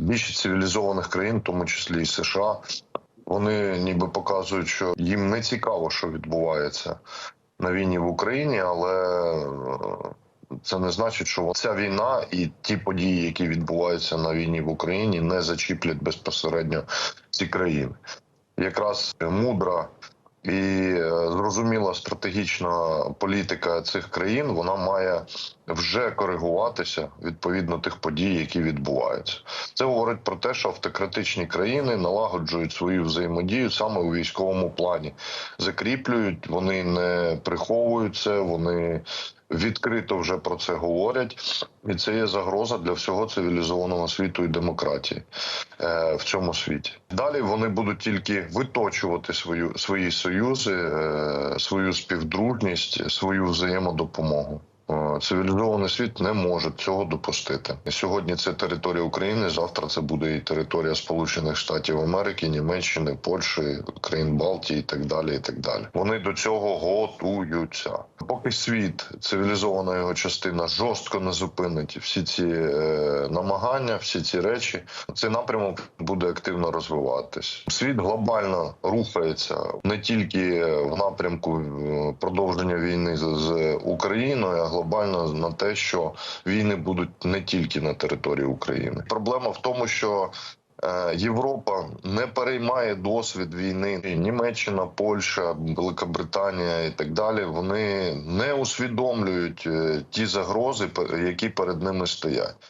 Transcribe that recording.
більшість цивілізованих країн, в тому числі і США, вони ніби показують, що їм не цікаво, що відбувається на війні в Україні, але е, це не значить, що ця війна і ті події, які відбуваються на війні в Україні, не зачіплять безпосередньо ці країни. Якраз мудра і е, зрозуміла стратегічна політика цих країн вона має вже коригуватися відповідно тих подій, які відбуваються. Це говорить про те, що автократичні країни налагоджують свою взаємодію саме у військовому плані, закріплюють, вони не приховують це, вони відкрито вже про це говорять, і це є загроза для всього цивілізованого світу і демократії е, в цьому світі. Далі вони будуть тільки виточувати свою свої союзи, е, свою співдружність, свою взаємодопомогу. Цивілізований світ не може цього допустити. Сьогодні це територія України. Завтра це буде і територія Сполучених Штатів Америки, Німеччини, Польщі, країн Балтії і так далі. І так далі. Вони до цього готуються. Поки світ, цивілізована його частина, жорстко не зупинить всі ці е, намагання, всі ці речі, цей напрямок буде активно розвиватись. Світ глобально рухається не тільки в напрямку е, продовження війни з Україною, а глобально на те, що війни будуть не тільки на території України. Проблема в тому, що е, Європа не переймає досвід війни. Німеччина, Польща, Великобританія і так далі. Вони не усвідомлюють е, ті загрози, які перед ними стоять.